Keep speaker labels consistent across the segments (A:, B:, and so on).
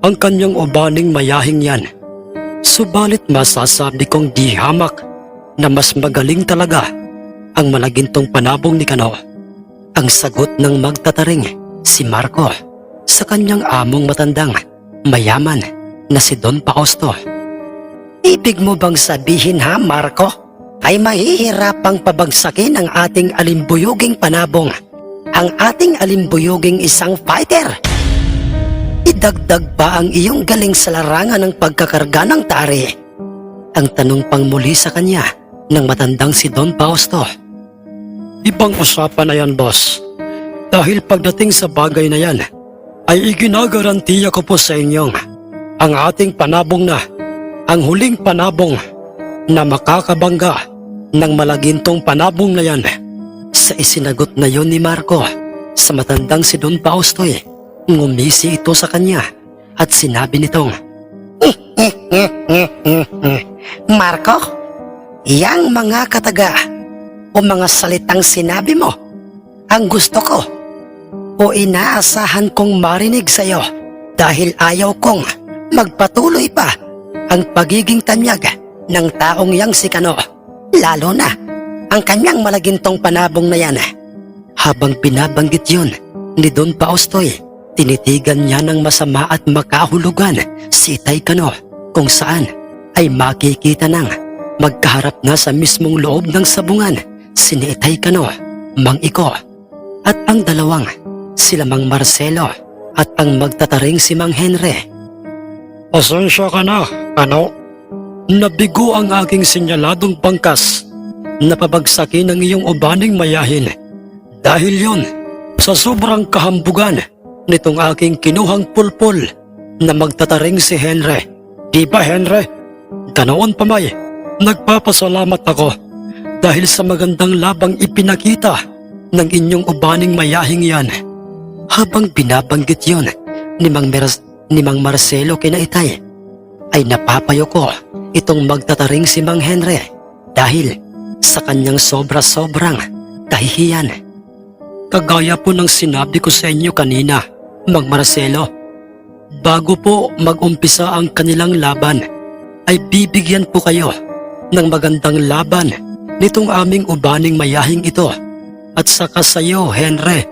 A: ang kanyang ubaning mayahing yan. Subalit masasabi kong di hamak na mas magaling talaga ang malagintong panabong ni Kano. Ang sagot ng magtataring si Marco sa kanyang among matandang mayaman na si Don Fausto. Ibig mo bang sabihin ha Marco? Ay mahihirapang pabagsakin ang ating alimbuyuging panabong. Ang ating alimbuyuging isang fighter. Idagdag pa ang iyong galing sa larangan ng pagkakarga ng tari. Ang tanong pang muli sa kanya ng matandang si Don Fausto. Ibang usapan na yan, boss. Dahil pagdating sa bagay na yan, ay iginagarantiya ko po sa inyong ang ating panabong na, ang huling panabong na makakabangga ng malagintong panabong na yan. Sa isinagot na yon ni Marco sa matandang si Don Fausto eh, ngumisi ito sa kanya at sinabi nitong, Marco, yang mga kataga o mga salitang sinabi mo, ang gusto ko o inaasahan kong marinig sa iyo dahil ayaw kong magpatuloy pa ang pagiging tanyag ng taong yang si Kano, lalo na ang kanyang malagintong panabong na yan. Habang binabanggit yun ni Don Paustoy, tinitigan niya ng masama at makahulugan si Itay Kano kung saan ay makikita ng magkaharap na sa mismong loob ng sabungan si Itay Kano, Mang Iko at ang dalawang sila Mang Marcelo at ang magtataring si Mang Henry. Pasensya ka na, ano? Nabigo ang aking sinyaladong pangkas na pabagsakin ang iyong ubaning mayahin. Dahil yon, sa sobrang kahambugan nitong aking kinuhang pulpul na magtataring si Henry. Di ba Henry? Ganoon pa may, nagpapasalamat ako dahil sa magandang labang ipinakita ng inyong ubaning mayahing yan. Habang binabanggit yon ni Mang, Meras, ni Mang Marcelo kinaitay, ay napapayo ko itong magtataring si Mang Henry dahil sa kanyang sobra-sobrang kahihiyan. Kagaya po ng sinabi ko sa inyo kanina, Mang Marcelo, bago po mag-umpisa ang kanilang laban, ay bibigyan po kayo ng magandang laban nitong aming ubaning mayahing ito at saka sa iyo, Henry.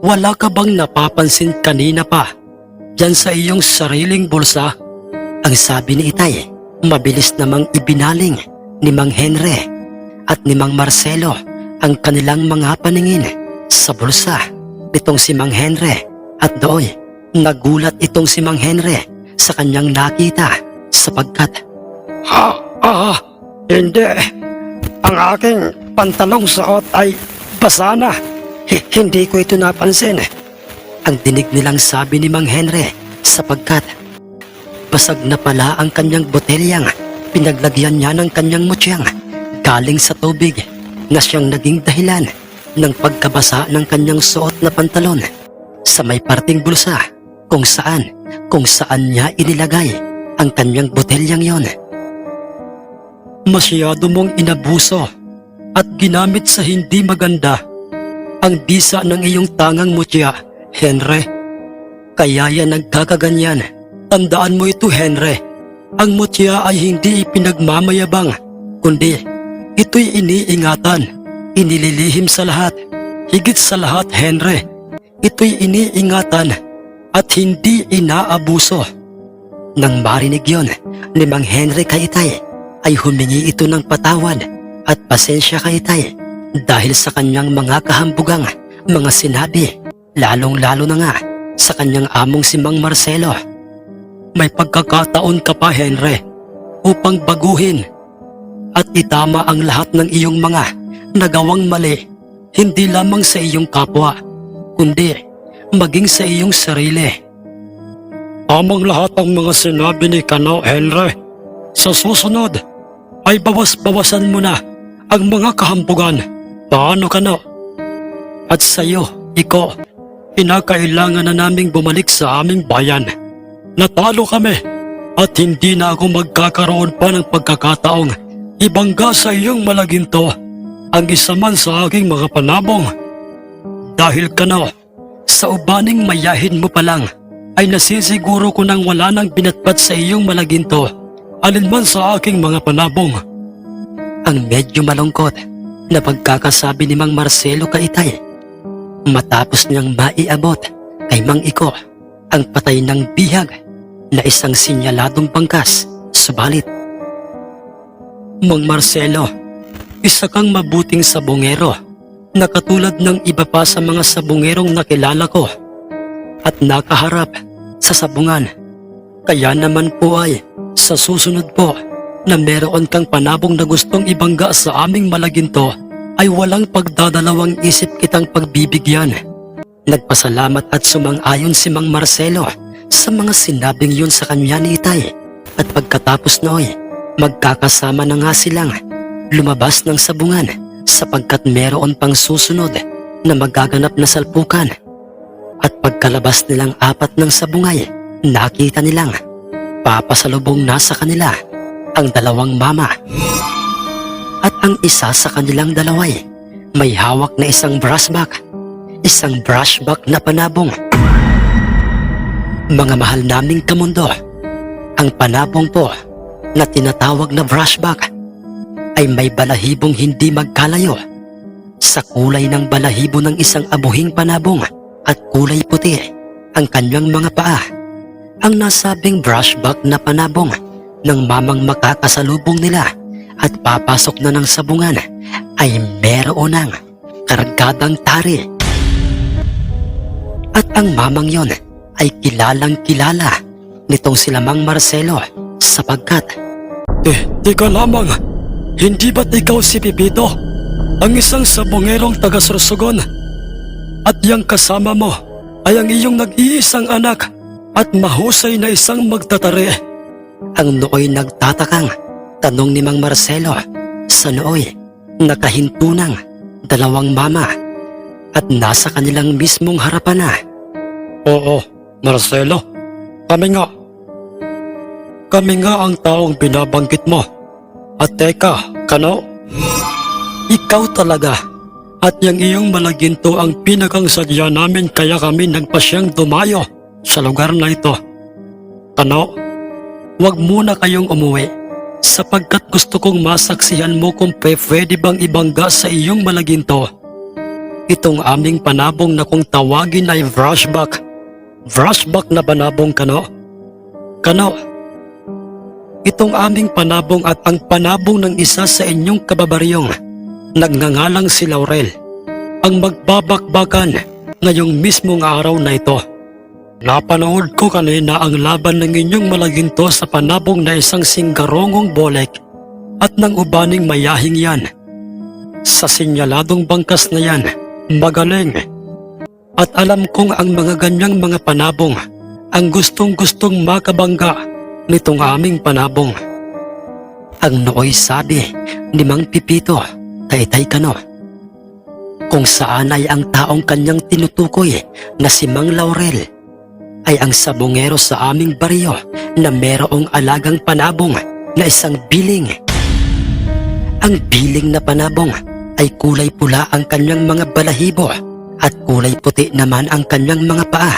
A: Wala ka bang napapansin kanina pa dyan sa iyong sariling bulsa? Ang sabi ni Itay, mabilis namang ibinaling ni Mang Henry at ni Mang Marcelo ang kanilang mga paningin sa bulsa nitong si Mang Henry at doon nagulat itong si Mang Henry sa kanyang nakita sapagkat Ha? Ah, hindi. Ang aking pantalong suot ay basa na. Hi- hindi ko ito napansin. Ang dinig nilang sabi ni Mang Henry sapagkat basag na pala ang kanyang botelyang pinaglagyan niya ng kanyang mutyang galing sa tubig na siyang naging dahilan ng pagkabasa ng kanyang suot na pantalon sa may parting bulsa kung saan kung saan niya inilagay ang kanyang botelyang yon. Masyado mong inabuso at ginamit sa hindi maganda ang bisa ng iyong tangang mutya, Henry. Kaya yan nagkakaganyan. Tandaan mo ito, Henry. Ang mutya ay hindi ipinagmamayabang, kundi ito'y iniingatan, inililihim sa lahat. Higit sa lahat, Henry, ito'y iniingatan at hindi inaabuso. Nang marinig yon ni Mang Henry Kaitay, ay humingi ito ng patawad at pasensya kay Tay dahil sa kanyang mga kahambugang mga sinabi, lalong-lalo na nga sa kanyang among si Mang Marcelo. May pagkakataon ka pa, Henry, upang baguhin at itama ang lahat ng iyong mga nagawang mali, hindi lamang sa iyong kapwa, kundi maging sa iyong sarili. Amang lahat ang mga sinabi ni Kano Henry. Sa susunod, ay bawas-bawasan mo na ang mga kahampugan. Paano Kano? At sa iyo, Iko, kinakailangan na naming bumalik sa aming bayan. Natalo kami at hindi na ako magkakaroon pa ng pagkakataong ibangga sa iyong malaginto ang isa man sa aking mga panabong. Dahil kano, sa ubaning mayahin mo pa lang ay nasisiguro ko nang wala nang binatbat sa iyong malaginto alinman sa aking mga panabong. Ang medyo malungkot na pagkakasabi ni Mang Marcelo kay Itay matapos niyang maiabot kay Mang Iko ang patay ng bihag na isang sinyaladong bangkas, subalit. Mang Marcelo, isa kang mabuting sabongero na katulad ng iba pa sa mga sabongerong nakilala ko at nakaharap sa sabungan. Kaya naman po ay sa susunod po na meron kang panabong na gustong ibangga sa aming malaginto ay walang pagdadalawang isip kitang pagbibigyan. Nagpasalamat at sumang-ayon si Mang Marcelo sa mga sinabing yun sa kanya ni Itay. At pagkatapos nooy, magkakasama na nga silang lumabas ng sabungan sapagkat meron pang susunod na magaganap na salpukan. At pagkalabas nilang apat ng sabungay, nakita nilang papasalubong na sa kanila ang dalawang mama. At ang isa sa kanilang dalaway, may hawak na isang brushback, isang brushback na panabong. Mga mahal naming kamundo, ang panabong po na tinatawag na brushback ay may balahibong hindi magkalayo sa kulay ng balahibo ng isang abuhing panabong at kulay puti ang kanyang mga paa. Ang nasabing brushback na panabong ng mamang makakasalubong nila at papasok na ng sabungan ay meron ng kargadang tari. At ang mamang yon ay kilalang kilala nitong sila Mang Marcelo sapagkat Eh, teka lamang, hindi ba't ikaw si Pipito? Ang isang sabongerong taga Sorsogon? At yang kasama mo ay ang iyong nag-iisang anak at mahusay na isang magtatari. Ang nooy nagtatakang tanong ni Mang Marcelo sa nooy nakahinto ng dalawang mama at nasa kanilang mismong harapan na. Oo, Marcelo. Kami nga. Kami nga ang taong binabanggit mo. At teka, kano? Ikaw talaga. At yung iyong malaginto ang pinakang sadya namin kaya kami nagpasyang dumayo sa lugar na ito. Kano? Huwag muna kayong umuwi sapagkat gusto kong masaksihan mo kung pe pwede bang ibangga sa iyong malaginto. Itong aming panabong na kung tawagin ay brushback. Brushback na panabong kano? Kano? Itong aming panabong at ang panabong ng isa sa inyong kababaryong nagngangalang si Laurel ang magbabakbakan ngayong mismong araw na ito. Napanood ko kanina ang laban ng inyong malaginto sa panabong na isang singgarongong bolek at ng ubaning mayahing yan. Sa sinyaladong bangkas na yan, magaling. At alam kong ang mga ganyang mga panabong ang gustong-gustong makabangga nitong aming panabong. Ang nooy sabi ni Mang Pipito, Taytay Kano. Kung saan ay ang taong kanyang tinutukoy na si Mang Laurel ay ang sabongero sa aming baryo na merong alagang panabong na isang biling. Ang biling na panabong ay kulay pula ang kanyang mga balahibo at kulay puti naman ang kanyang mga paa.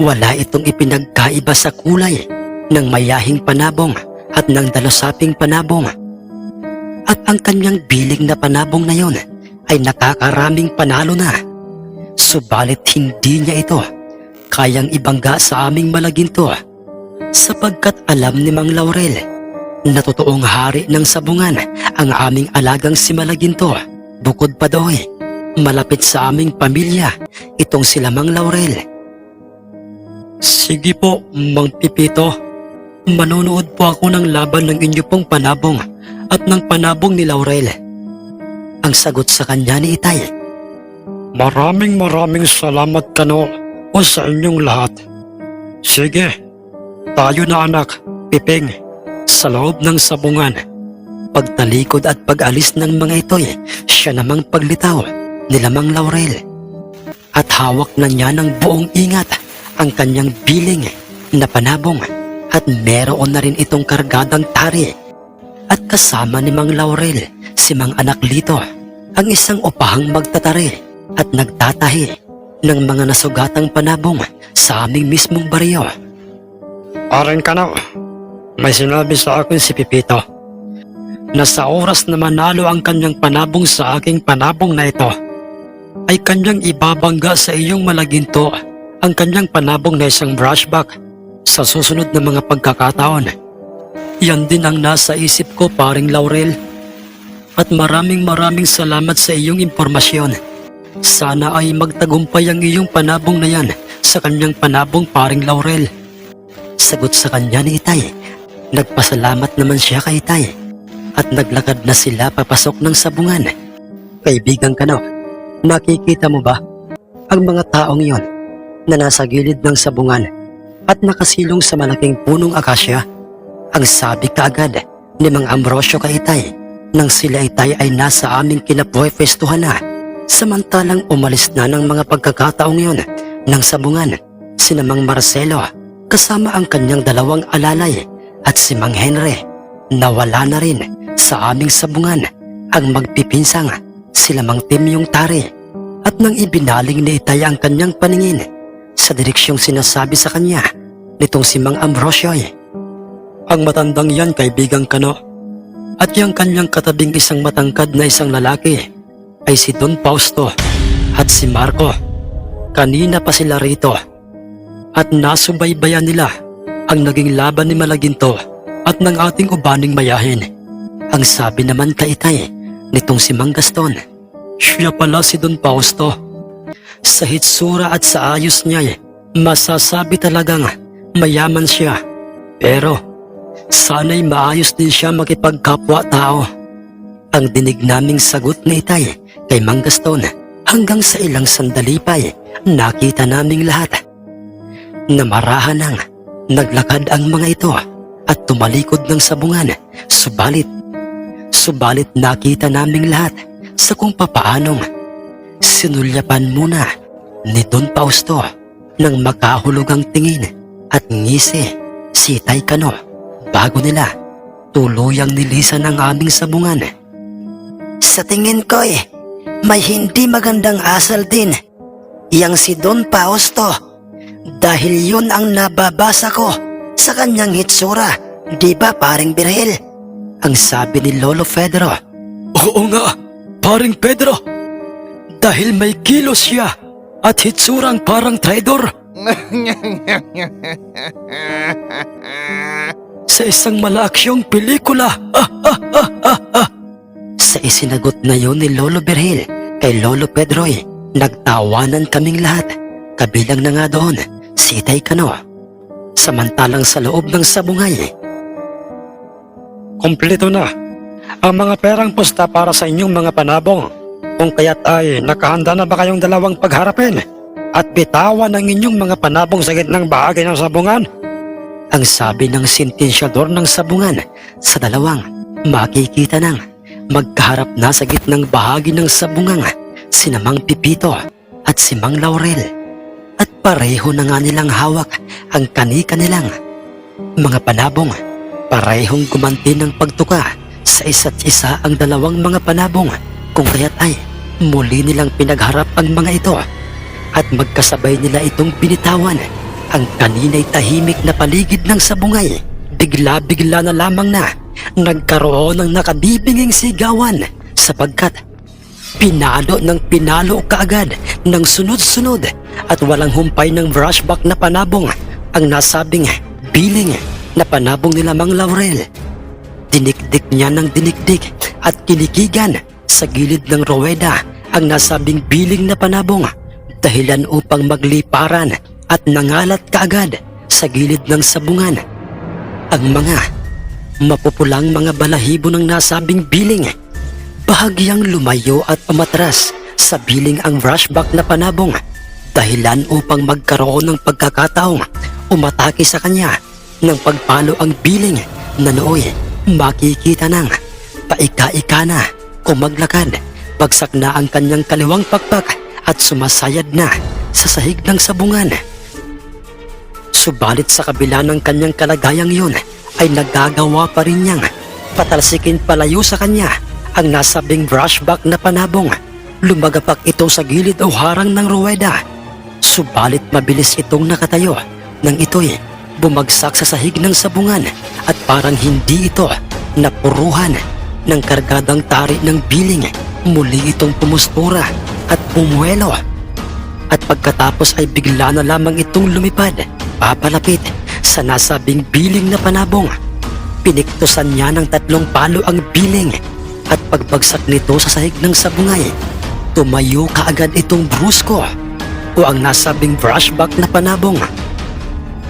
A: Wala itong ipinagkaiba sa kulay ng mayahing panabong at ng dalusaping panabong. At ang kanyang biling na panabong na yon ay nakakaraming panalo na. Subalit hindi niya ito kayang ibangga sa aming malaginto sapagkat alam ni Mang Laurel na totoong hari ng sabungan ang aming alagang si Malaginto. Bukod pa doy, malapit sa aming pamilya itong sila Mang Laurel. Sige po, Mang Pipito. Manonood po ako ng laban ng inyo pong panabong at ng panabong ni Laurel. Ang sagot sa kanya ni Itay. Maraming maraming salamat kano
B: o sa inyong lahat. Sige, tayo na anak, piping, sa loob ng sabungan.
A: Pagtalikod at pag-alis ng mga ito'y siya namang paglitaw ni Lamang Laurel. At hawak na niya ng buong ingat ang kanyang biling na panabong at meron na rin itong kargadang tari. At kasama ni Mang Laurel si Mang Anak Lito ang isang upahang magtatari at nagtatahi ng mga nasugatang panabong sa aming mismong baryo.
B: Arin ka na, may sinabi sa akin si Pipito na sa oras na manalo ang kanyang panabong sa aking panabong na ito, ay kanyang ibabangga sa iyong malaginto ang kanyang panabong na isang brushback sa susunod na mga pagkakataon. Yan din ang nasa isip ko paring Laurel. At maraming maraming salamat sa iyong impormasyon. Sana ay magtagumpay ang iyong panabong na yan sa kanyang panabong paring Laurel.
A: Sagot sa kanya ni Itay. Nagpasalamat naman siya kay Itay at naglakad na sila papasok ng sabungan. Kaibigan ka no, nakikita mo ba ang mga taong yon na nasa gilid ng sabungan at nakasilong sa malaking punong akasya? Ang sabi kaagad ni Mang Ambrosio kay Itay nang sila Itay ay nasa aming kinapwefestuhan na samantalang umalis na ng mga pagkakataong yon ng sabungan si Mang Marcelo kasama ang kanyang dalawang alalay at si Mang Henry. Nawala na rin sa aming sabungan ang magpipinsang sila Mang Tim yung tari at nang ibinaling ni Itay ang kanyang paningin sa direksyong sinasabi sa kanya nitong si Mang Ambrosio
B: Ang matandang yan kaibigang kano. At yung kanyang katabing isang matangkad na isang lalaki ay si Don Fausto at si Marco. Kanina pa sila rito at nasubaybayan nila ang naging laban ni Malaginto at ng ating ubaning mayahin.
A: ang sabi naman kay Itay nitong si Mang Gaston.
B: Siya pala si Don Fausto. Sa hitsura at sa ayos niya, eh, masasabi talagang mayaman siya. Pero sana'y maayos din siya makipagkapwa-tao.
A: Ang dinig naming sagot ni Itay kay Mang Gaston hanggang sa ilang sandali pa eh, nakita naming lahat. Namarahan ng naglakad ang mga ito at tumalikod ng sabungan. Subalit, subalit nakita naming lahat sa kung papaanong sinulyapan muna ni Don Fausto ng makahulugang tingin at ngisi si Itay Kano bago nila tuluyang nilisan ang aming sabungan. Sa tingin ko eh, may hindi magandang asal din. Yang si Don Fausto. Dahil yun ang nababasa ko sa kanyang hitsura. Di ba paring Birhel? Ang sabi ni Lolo Fedro.
B: Oo nga, paring Pedro. Dahil may kilos siya at hitsurang parang traidor. Sa isang malaaksyong pelikula. Ah, ah, ah.
A: Sa isinagot na yun ni Lolo Berhel kay Lolo Pedroy, nagtawanan kaming lahat. Kabilang na nga doon, si Itay Kano. Samantalang sa loob ng sabungay,
B: Kompleto na ang mga perang pusta para sa inyong mga panabong. Kung kaya't ay nakahanda na ba kayong dalawang pagharapin at bitawan ang inyong mga panabong sa gitnang bahagi ng sabungan?
A: ang sabi ng sentensyador ng sabungan sa dalawang makikita nang magkaharap na sa gitnang bahagi ng sabungang si Mang Pipito at si Mang Laurel. At pareho na nga nilang hawak ang kani-kanilang mga panabong. Parehong gumanti ng pagtuka sa isa't isa ang dalawang mga panabong. Kung kaya't ay muli nilang pinagharap ang mga ito at magkasabay nila itong binitawan ang kanina'y tahimik na paligid ng sabungay. Bigla-bigla na lamang na nagkaroon ng nakabibinging sigawan sapagkat pinalo ng pinalo kaagad ng sunod-sunod at walang humpay ng brushback na panabong ang nasabing biling na panabong ni Lamang Laurel. Dinikdik niya ng dinikdik at kinikigan sa gilid ng roweda ang nasabing biling na panabong dahilan upang magliparan at nangalat kaagad sa gilid ng sabungan. Ang mga mapupulang mga balahibo ng nasabing biling bahagyang lumayo at umatras sa biling ang brushback na panabong dahilan upang magkaroon ng pagkakataong umatake sa kanya ng pagpalo ang biling na nooy makikita ng paika-ika na kung maglakad bagsak na ang kanyang kaliwang pakpak at sumasayad na sa sahig ng sabungan. Subalit sa kabila ng kanyang kalagayang yun ay nagagawa pa rin niyang patalsikin palayo sa kanya ang nasabing brushback na panabong. Lumagapak ito sa gilid o harang ng ruweda. Subalit mabilis itong nakatayo nang ito'y bumagsak sa sahig ng sabungan at parang hindi ito napuruhan ng kargadang tari ng biling. Muli itong pumustura at pumuelo at pagkatapos ay bigla na lamang itong lumipad papalapit sa nasabing biling na panabong. Piniktusan niya ng tatlong palo ang biling at pagbagsak nito sa sahig ng sabungay, tumayo kaagad itong brusko o ang nasabing brushback na panabong.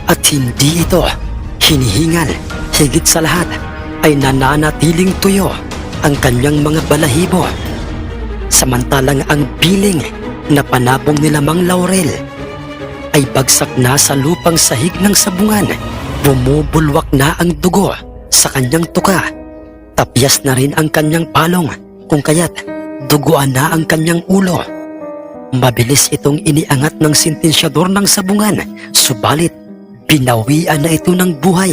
A: At hindi ito hinihingal, higit sa lahat ay nananatiling tuyo ang kanyang mga balahibo. Samantalang ang biling na panabong ni Lamang Laurel ay bagsak na sa lupang sahig ng sabungan. Bumubulwak na ang dugo sa kanyang tuka. Tapyas na rin ang kanyang palong kung kaya't duguan na ang kanyang ulo. Mabilis itong iniangat ng sintensyador ng sabungan, subalit binawian na ito ng buhay.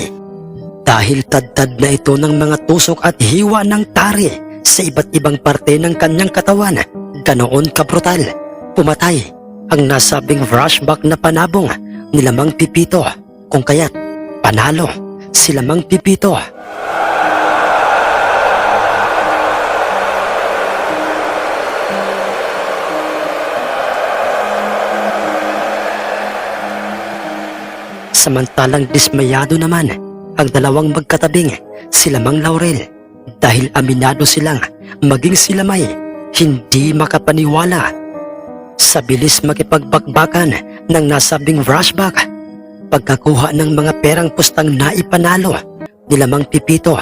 A: Dahil tadtad na ito ng mga tusok at hiwa ng tari sa iba't ibang parte ng kanyang katawan, ganoon kabrutal, pumatay ang nasabing brushback na panabong ni Lamang Pipito, kung kaya't panalo si Lamang Pipito. Samantalang dismayado naman ang dalawang magkatabing si Lamang Laurel dahil aminado silang maging sila may hindi makapaniwala sa bilis makipagbakbakan ng nasabing rushback pagkakuha ng mga perang pustang naipanalo ni Lamang Pipito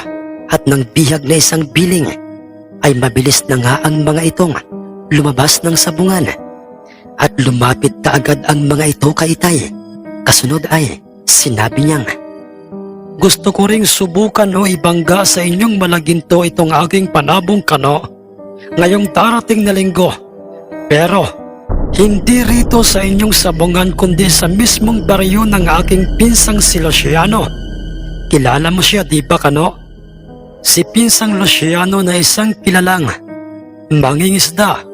A: at ng bihag na isang biling ay mabilis na nga ang mga itong lumabas ng sabungan at lumapit kaagad ang mga ito kay Itay. Kasunod ay sinabi niyang
B: Gusto ko ring subukan o ibangga sa inyong malaginto itong aking panabong kano ngayong darating na linggo. Pero hindi rito sa inyong sabungan kundi sa mismong baryo ng aking pinsang si Luciano. Kilala mo siya di ba kano? Si pinsang Luciano na isang kilalang mangingisda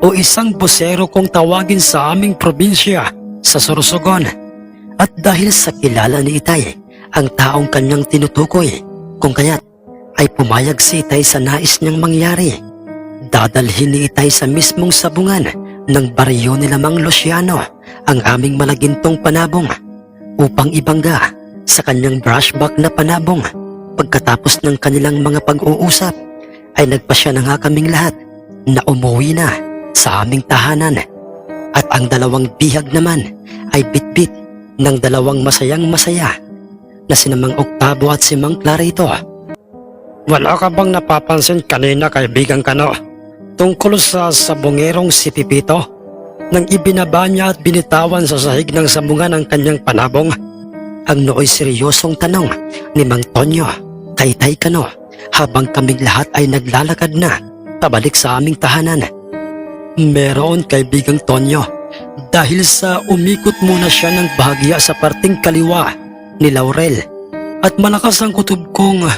B: o isang busero kung tawagin sa aming probinsya sa Sorsogon.
A: at dahil sa kilala ni Itay ang taong kanyang tinutukoy kung kaya't ay pumayag si Itay sa nais niyang mangyari. Dadalhin ni Itay sa mismong sabungan ng baryo ni Lamang Luciano ang aming malagintong panabong upang ibangga sa kanyang brushback na panabong. Pagkatapos ng kanilang mga pag-uusap ay nagpasya na nga kaming lahat na umuwi na sa aming tahanan at ang dalawang bihag naman ay bitbit ng dalawang masayang masaya na sinamang Oktabo at si Mang Clarito.
B: Wala ka bang napapansin kanina kaibigan ka no? Tungkol sa sabongerong si Pipito? Nang ibinaba niya at binitawan sa sahig ng sabungan ang kanyang panabong?
A: Ang nooy seryosong tanong ni Mang Tonyo kay Tay Kano habang kaming lahat ay naglalakad na pabalik sa aming tahanan.
B: Meron kaibigang Tonyo. Dahil sa umikot muna siya ng bahagya sa parting kaliwa ni Laurel at malakas ang kutob kong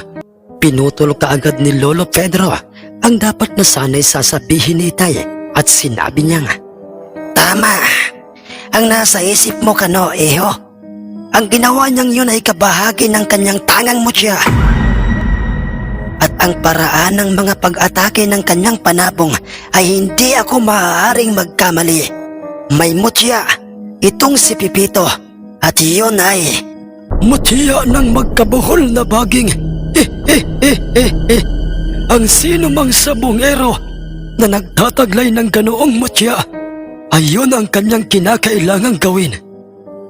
A: Pinutol kaagad ni Lolo Pedro ang dapat na sana'y sasabihin ni Tay at sinabi niyang, Tama, ang nasa isip mo kano, eho. Ang ginawa niyang yun ay kabahagi ng kanyang tangang mutya. At ang paraan ng mga pag-atake ng kanyang panabong ay hindi ako maaaring magkamali. May mutya, itong si Pipito, at iyon ay
B: mutiya ng magkabuhol na baging. Eh, eh, eh, eh, eh. Ang sino mang sabongero na nagtataglay ng ganoong mutya, ayon ang kanyang kinakailangang gawin.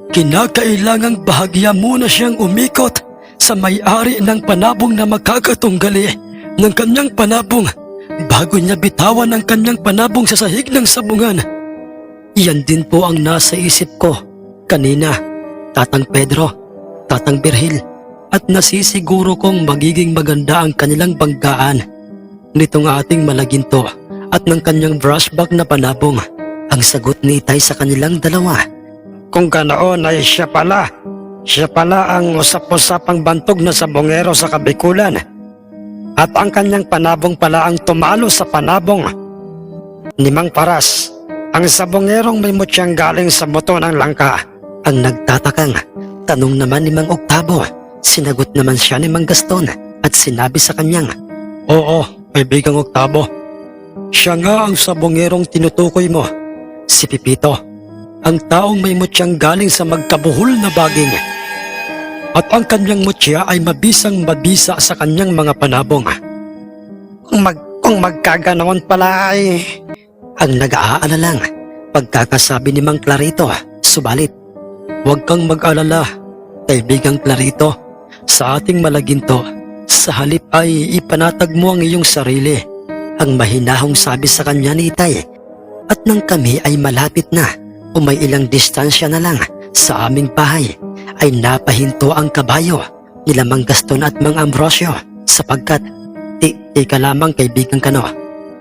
B: Kinakailangang bahagya muna siyang umikot sa may-ari ng panabong na makakatunggali ng kanyang panabong bago niya bitawan ang kanyang panabong sa sahig ng sabungan. Yan din po ang nasa isip ko. Kanina, Tatang Pedro, Tatang Birhil, at nasisiguro kong magiging maganda ang kanilang banggaan nitong ating malaginto at ng kanyang brushback na panabong. Ang sagot ni Itay sa kanilang dalawa. Kung ganoon ay siya pala. Siya pala ang usap-usapang bantog na sabongero sa kabikulan. At ang kanyang panabong pala ang tumalo sa panabong. Ni Mang Paras, ang sabongerong may mutyang galing sa buto ng langka. Ang nagtatakang, tanong naman ni Mang Octavo. Sinagot naman siya ni Mang Gaston at sinabi sa kanyang, Oo, kaibigang Octavo. Siya nga ang sabongerong tinutukoy mo. Si Pipito, ang taong may mutyang galing sa magkabuhol na baging. At ang kanyang mutya ay mabisang mabisa sa kanyang mga panabong. Kung, mag, kung magkaganoon pala ay... Ang nag-aalalang pagkakasabi ni Mang Clarito, subalit, huwag kang mag-alala, kaibigang Clarito, sa ating malaginto, sa halip ay ipanatag mo ang iyong sarili. Ang mahinahong sabi sa kanya ni Itay, at nang kami ay malapit na o may ilang distansya na lang sa aming bahay, ay napahinto ang kabayo nila Mang Gaston at Mang Ambrosio sapagkat ti, tika lamang kaibigang kano.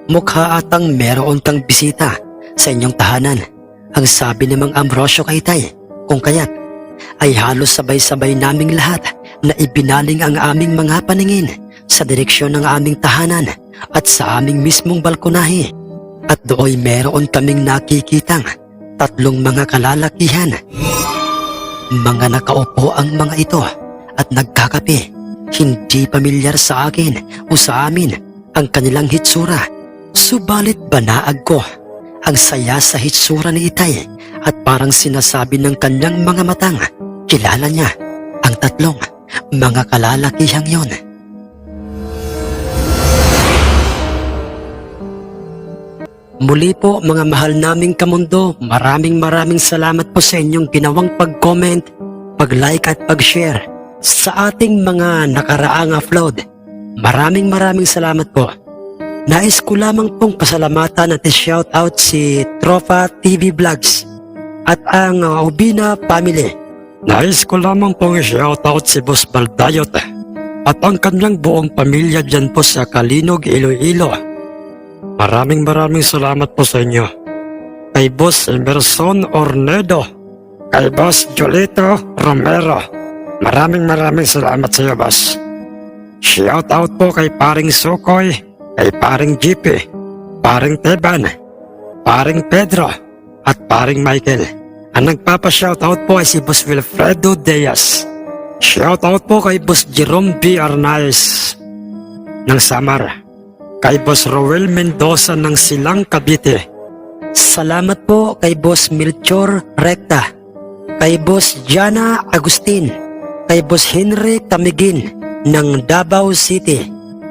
B: Mukha atang meron kang bisita sa inyong tahanan. Ang sabi ni Mang Ambrosio kay Tay, kung kaya't ay halos sabay-sabay naming lahat na ibinaling ang aming mga paningin sa direksyon ng aming tahanan at sa aming mismong balkonahe. At dooy meron kaming nakikitang tatlong mga kalalakihan. Mga nakaupo ang mga ito at nagkakape. Hindi pamilyar sa akin o sa amin ang kanilang hitsura. Subalit banaag ko ang saya sa hitsura ni Itay at parang sinasabi ng kanyang mga matang kilala niya ang tatlong mga kalalakihang yon. Muli po mga mahal naming kamundo, maraming maraming salamat po sa inyong ginawang pag-comment, pag-like at pag-share sa ating mga nakaraang upload. Maraming maraming salamat po. Nais ko lamang pong pasalamatan at shoutout si Tropa TV Vlogs at ang uh, Ubina Family. Nais ko lamang pong shoutout si Boss Baldayot at ang kanyang buong pamilya dyan po sa Kalinog, Iloilo. Maraming maraming salamat po sa inyo. Kay Boss Emerson Ornedo, kay Boss Jolito Romero, maraming maraming salamat sa iyo, Boss. Shout out po kay Paring Sukoy, kay Paring Jipe, Paring Teban, Paring Pedro, at Paring Michael. Ang nagpapa-shoutout po ay si Boss Wilfredo Diaz. Shoutout po kay Boss Jerome B. Arnaez ng Samar kay Boss Roel Mendoza ng Silang Cavite. Salamat po kay Boss Melchor Recta, kay Boss Jana Agustin, kay Boss Henry Tamigin ng Davao City,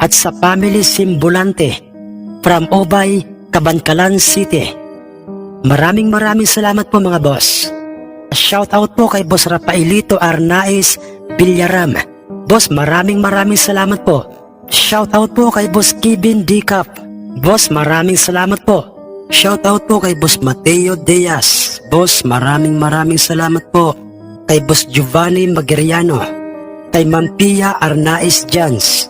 B: at sa Family Simbulante from Obay, Kabankalan City. Maraming maraming salamat po mga boss. Shout out po kay Boss Rafaelito Arnaiz Villarram. Boss, maraming maraming salamat po. Shout out po kay Boss Kevin Dicap. Boss, maraming salamat po. Shout out po kay Boss Mateo Diaz. Boss, maraming maraming salamat po. Kay Boss Giovanni Magiriano. Kay Ma'am Pia Arnaiz Jans.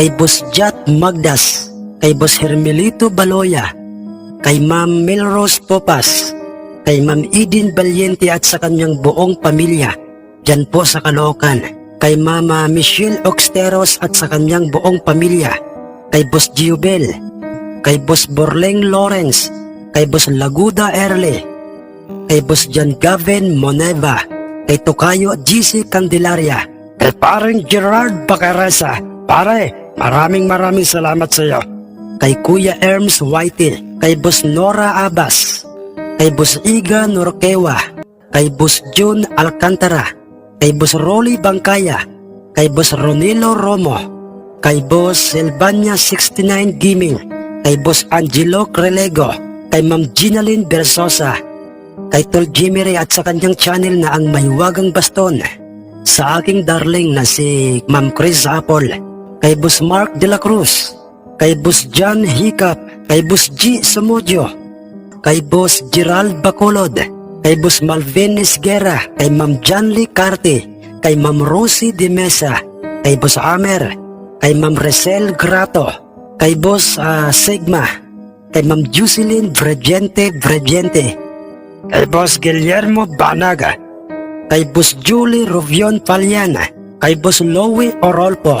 A: kay Boss Jat Magdas, kay Boss Hermelito Baloya, kay Ma'am Melrose Popas, kay Ma'am Eden Valiente at sa kanyang buong pamilya, dyan po sa Caloocan, kay Mama Michelle Oxteros at sa kanyang buong pamilya, kay Boss Giobel, kay Boss Borleng Lawrence, kay Boss Laguda Erle, kay Boss John Gavin Moneva, kay Tokayo GC Candelaria, kay paring Gerard Bacaresa. Pare, maraming maraming salamat sa iyo. Kay Kuya Erms Whitey, kay Boss Nora Abbas, kay Boss Iga Norquewa, kay Boss June Alcantara, kay Boss Rolly Bangkaya, kay Boss Ronilo Romo, kay Boss Silvania 69 Gaming, kay Boss Angelo Crelego, kay Ma'am Ginaline Bersosa, kay Tol Jimmy Ray at sa kanyang channel na ang Mahiwagang Baston, sa aking darling na si Ma'am Chris Apple, kay Boss Mark De La Cruz, kay Boss John Hiccup, kay Boss G. Sumudyo, kay Boss Gerald Bacolod, kay Boss Malvin Esguera, kay Ma'am Janly Carte, kay Ma'am Rosie De Mesa, kay Boss Amer, kay Ma'am Resel Grato, kay Boss ah, Sigma, kay Ma'am Jocelyn Bregente Bregente, kay Boss Guillermo Banaga, kay Boss Julie Rovion Paliana, kay Boss Lowy Orolpo,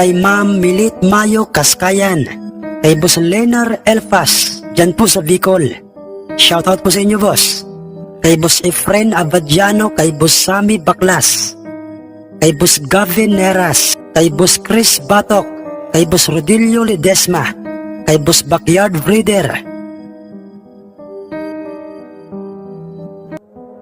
A: kay Ma'am Milit Mayo Kaskayan, kay Boss Lenar Elfas, dyan po sa Bicol. Shoutout po sa inyo, boss. Kay Boss Efren Abadiano, kay Boss Sami Baklas, kay Boss Gavin Neras, kay Boss Chris Batok, kay Boss Rodilio Ledesma, kay Boss Backyard Breeder,